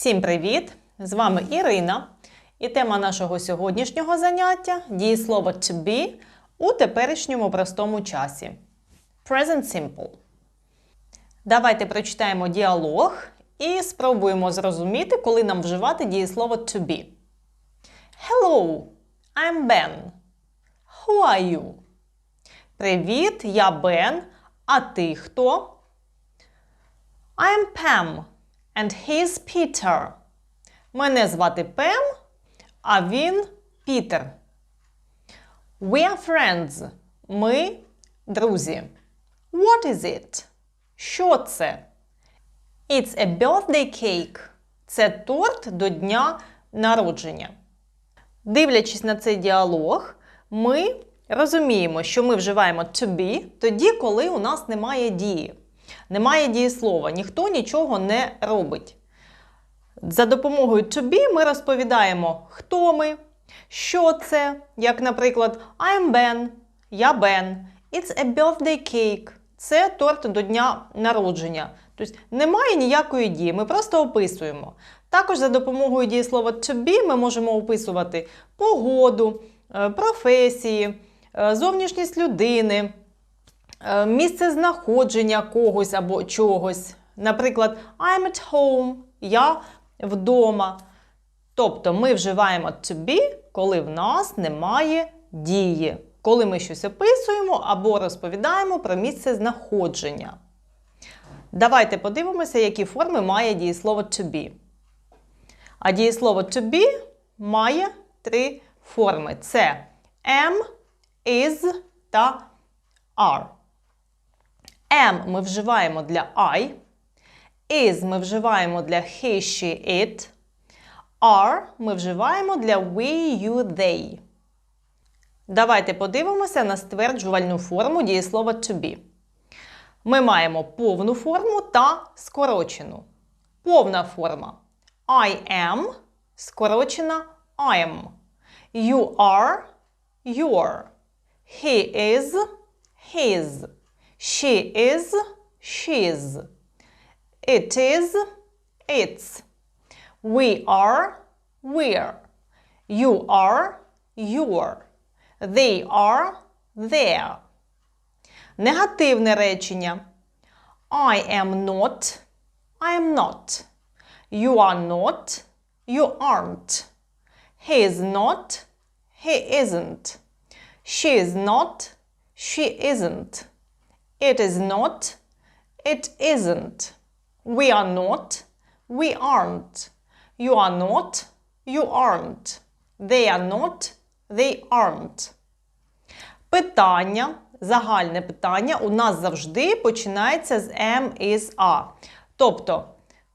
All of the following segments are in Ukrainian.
Всім привіт! З вами Ірина. І тема нашого сьогоднішнього заняття дієслово to be у теперішньому простому часі. Present simple. Давайте прочитаємо діалог і спробуємо зрозуміти, коли нам вживати дієслово to be. Hello, I'm Ben. Who are you? Привіт, я Бен. А ти хто? I'm Pam. And he's Peter. Мене звати Пем, а він Пітер. We are friends. Ми друзі. What is it? Що це? It's a birthday cake. Це торт до дня народження. Дивлячись на цей діалог, ми розуміємо, що ми вживаємо to be тоді, коли у нас немає дії. Немає дієслова, ніхто нічого не робить. За допомогою to be ми розповідаємо, хто ми, що це, як, наприклад, I'm Ben, я Бен, It's a birthday cake. Це торт до дня народження. Тобто немає ніякої дії, ми просто описуємо. Також за допомогою дієслова to be ми можемо описувати погоду, е, професії, е, зовнішність людини, місце знаходження когось або чогось. Наприклад, I'm at home, я вдома. Тобто ми вживаємо to be, коли в нас немає дії, коли ми щось описуємо або розповідаємо про місце знаходження. Давайте подивимося, які форми має дієслово to be. А дієслово to be має три форми: це am, is та are. Am ми вживаємо для I. Is ми вживаємо для he, she, it. Are ми вживаємо для we, you, they. Давайте подивимося на стверджувальну форму дієслова to be. Ми маємо повну форму та скорочену. Повна форма I am, скорочена I'm. You are, your. He is, his. She is, she's. It is, its. We are, we're. You are, your. They are, their. Негативне речення. I am not, I am not. You are not, you aren't. He is not, he isn't. She is not, she isn't. It is not, it isn't. We are not, we aren't. You are not, you aren't. They are not, they aren't. Питання, загальне питання у нас завжди починається з am, is, are. Тобто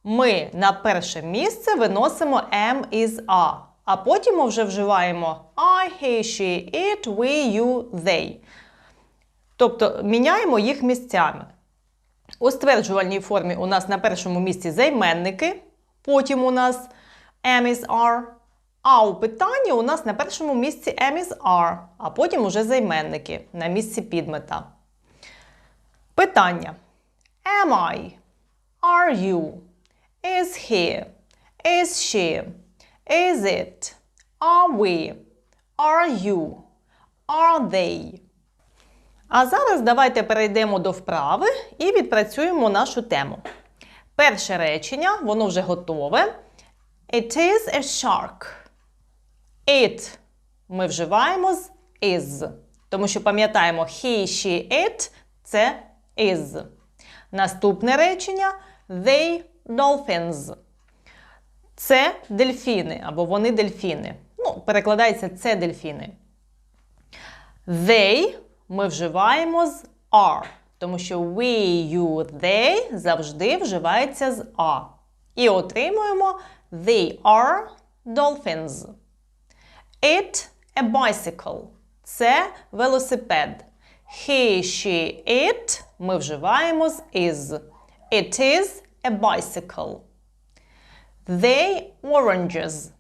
ми на перше місце виносимо am, is, are, а потім ми вже вживаємо I, he, she, it, we, you, they. Тобто міняємо їх місцями. У стверджувальній формі у нас на першому місці займенники, потім у нас am, is, are. А у питанні у нас на першому місці am, is, are, а потім уже займенники на місці підмета. Питання. Am I? Are you? Is he? Is she? Is it? Are we? Are you? Are they? А зараз давайте перейдемо до вправи і відпрацюємо нашу тему. Перше речення, воно вже готове. It is a shark. It ми вживаємо з is. Тому що пам'ятаємо he, she, it це is. Наступне речення they dolphins. Це дельфіни або вони дельфіни. Ну, перекладається це дельфіни. They ми вживаємо з are, тому що we, you, they завжди вживається з a. І отримуємо they are dolphins. It a bicycle. Це велосипед. He, she, it ми вживаємо з is. It is a bicycle. They oranges.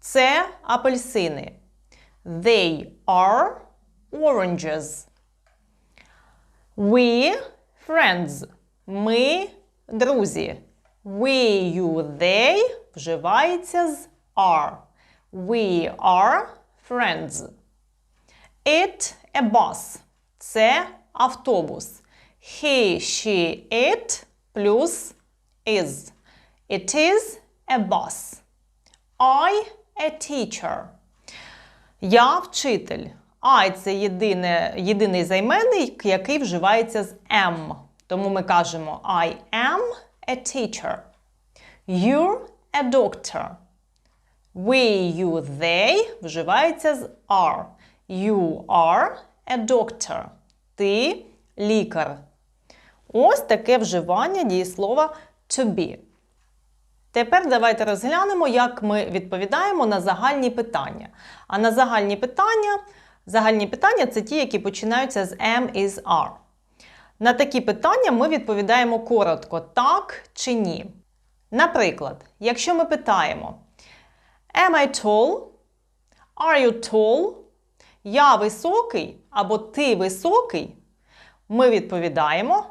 Це апельсини. They are oranges. We friends. Ми друзі. We, you, they вживається з are. We are friends. It a bus. Це автобус. He, she, it плюс is. It is a bus. I a teacher. Я вчитель. I – це єдине, єдиний займенник, який вживається з am. Тому ми кажемо I am a teacher. You're a doctor. We, you, they вживається з are. You are a doctor. Ти лікар. Ось таке вживання дієслова to be. Тепер давайте розглянемо, як ми відповідаємо на загальні питання. А на загальні питання, загальні питання це ті, які починаються з am, is, are. На такі питання ми відповідаємо коротко так чи ні. Наприклад, якщо ми питаємо Am I tall? Are you tall? Я високий або ти високий, ми відповідаємо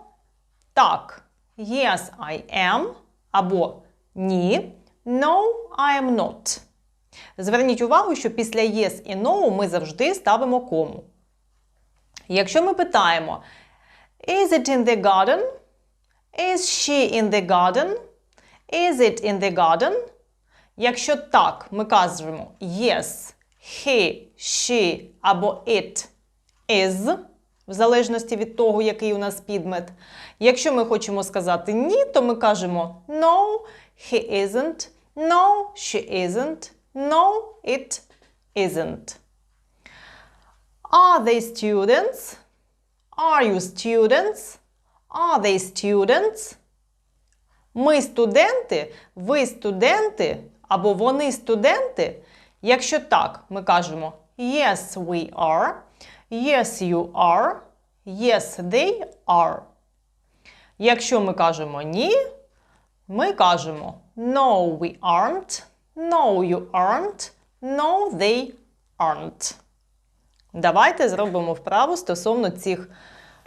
так. Yes, I am або ні. No, I am not. Зверніть увагу, що після yes і no ми завжди ставимо кому. Якщо ми питаємо Is it in the garden? Is she in the garden? Is it in the garden? Якщо так, ми кажемо yes, he, she або it is, в залежності від того, який у нас підмет. Якщо ми хочемо сказати ні, то ми кажемо no, he isn't, no, she isn't, no, it isn't. Are they students? Are you students? Are they students? Ми студенти, ви студенти або вони студенти. Якщо так, ми кажемо Yes, we are. Yes, you are. Yes, they are. Якщо ми кажемо ні, ми кажемо No, we aren't. No, you aren't. No, they aren't. Давайте зробимо вправу стосовно цих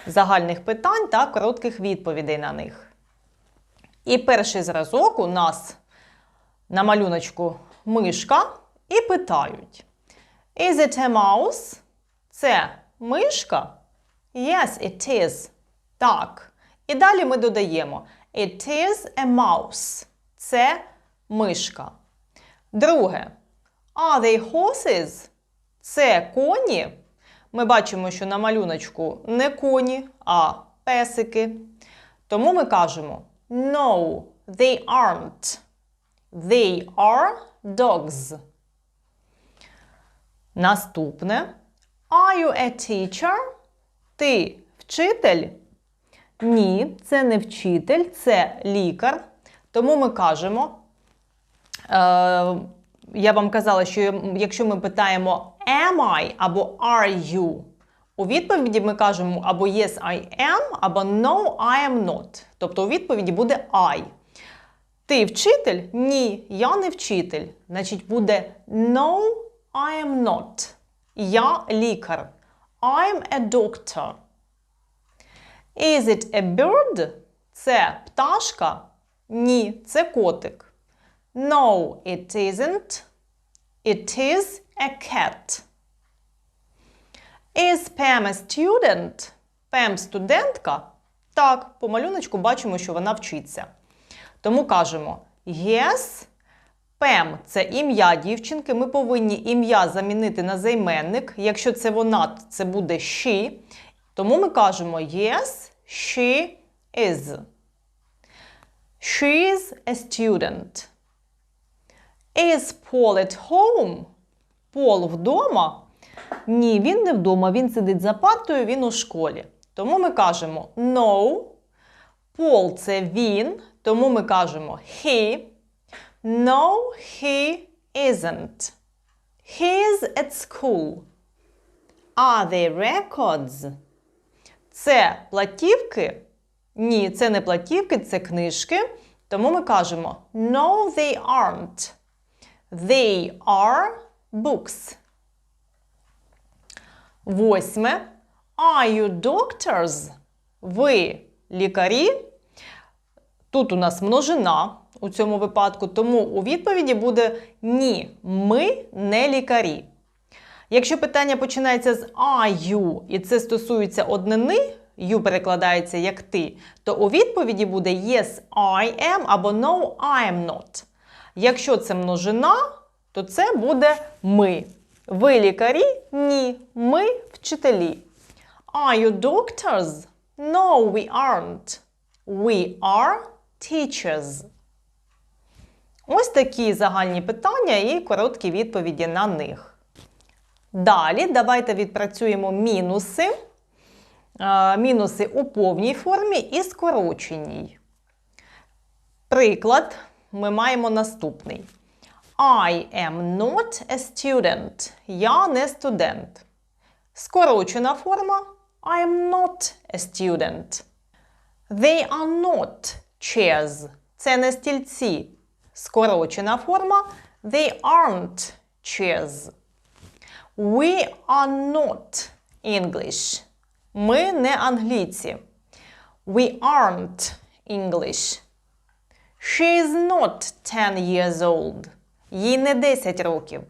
загальних питань та коротких відповідей на них. І перший зразок у нас на малюночку мишка і питають: Is it a mouse? Це мишка? Yes, it is. Так. І далі ми додаємо It is a mouse. Це мишка. Друге. Are they horses? Це коні. Ми бачимо, що на малюночку не коні, а песики. Тому ми кажемо No, they aren't. They are dogs. Наступне. Are you a teacher? Ти вчитель? Ні, це не вчитель, це лікар. Тому ми кажемо. Е, я вам казала, що якщо ми питаємо am I або are you, у відповіді ми кажемо або yes, I am, або no, I am not. Тобто у відповіді буде I. Ти вчитель? Ні, я не вчитель. Значить, буде no, I am not. Я лікар. I'm a doctor. Is it a bird? Це пташка? Ні, це котик. No, it isn't. It is a cat. Is Pam a student? Пем студентка? Так, по малюночку бачимо, що вона вчиться. Тому кажемо Yes. Пем це ім'я дівчинки. Ми повинні ім'я замінити на займенник. Якщо це вона, це буде she. Тому ми кажемо Yes, she is. She is a student. Is Paul at home? Пол вдома? Ні, він не вдома, він сидить за партою, він у школі. Тому ми кажемо no. Пол це він, тому ми кажемо he. No, he isn't. He is at school. Are they records? Це платівки? Ні, це не платівки, це книжки. Тому ми кажемо No, they aren't. They are books. Восьме. Are you doctors? Ви лікарі? Тут у нас множина у цьому випадку, тому у відповіді буде ні, ми не лікарі. Якщо питання починається з are you, і це стосується однини, you перекладається як ти, то у відповіді буде yes, I am або no, I am not. Якщо це множина, то це буде ми. Ви лікарі? Ні. Ми вчителі. Are you doctors? No, we aren't. We are teachers. Ось такі загальні питання і короткі відповіді на них. Далі давайте відпрацюємо мінуси. Мінуси у повній формі і скороченій. Приклад ми маємо наступний. I am not a student. Я не студент. Скорочена форма I am not a student. They are not chairs. Це не стільці. Скорочена форма They aren't chairs. We are not English. Ми не англійці. We aren't English. She is not 10 years old. Їй не 10 років.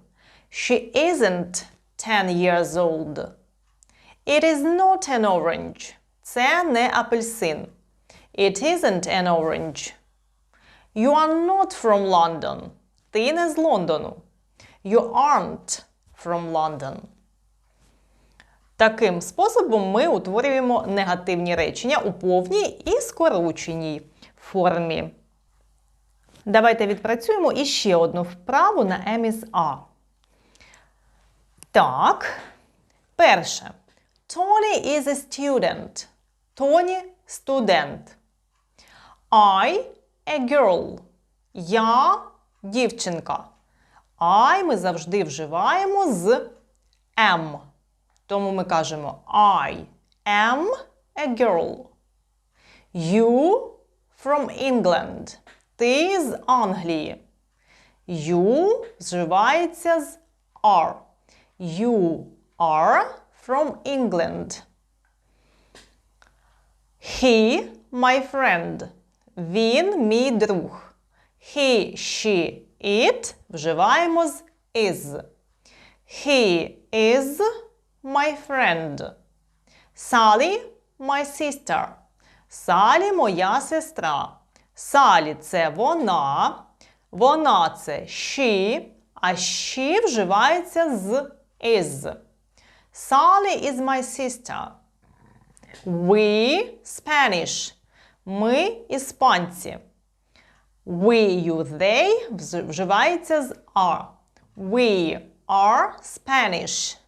She isn't 10 years old. It is not an orange. Це не апельсин. It isn't an orange. You are not from London. Ти не з Лондону. You aren't from London. Таким способом ми утворюємо негативні речення у повній і скороченій формі. Давайте відпрацюємо іще одну вправу на Еміс А. Так. Перше. Tony is a student. Тоні студент. I a girl. Я дівчинка. I ми завжди вживаємо з am. Тому ми кажемо I am a girl. You from England. Ти з Англії. You вживається з are. You are from England. He my friend. Він мій друг. He, she, it вживаємо з is. He is my friend. Sally my sister. Салі моя сестра. Салі це вона. Вона це she, а she вживається з is. Sally is my sister. We Spanish. Ми іспанці. We, you, they вживається з are. We are Spanish.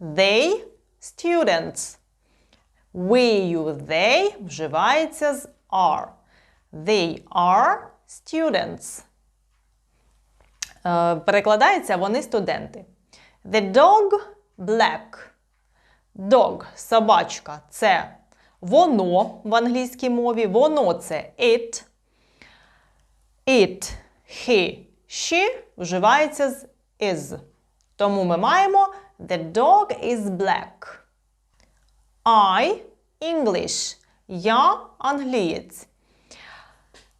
They students. We, you, they вживається з are. They are students. Е, Перекладається вони студенти. The dog black. Dog – собачка це воно в англійській мові. Воно це it. It, he, she вживається з is. Тому ми маємо The dog is black. I English. Я англієць.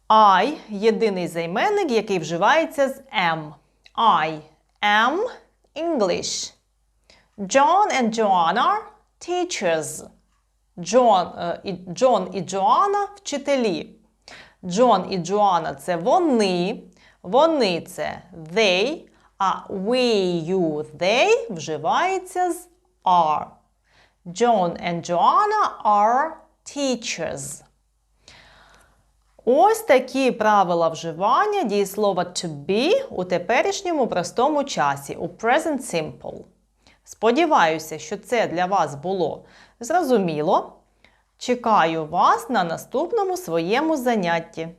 I єдиний займенник, який вживається з am. I am English. John and Joanna are teachers. Джон, е, і, Джон і Джоанна вчителі. Джон і Джоанна це вони. Вони це they, а we, you, they вживається з are. John and Joanna are teachers. Ось такі правила вживання дієслова to be у теперішньому простому часі, у present simple. Сподіваюся, що це для вас було зрозуміло. Чекаю вас на наступному своєму занятті.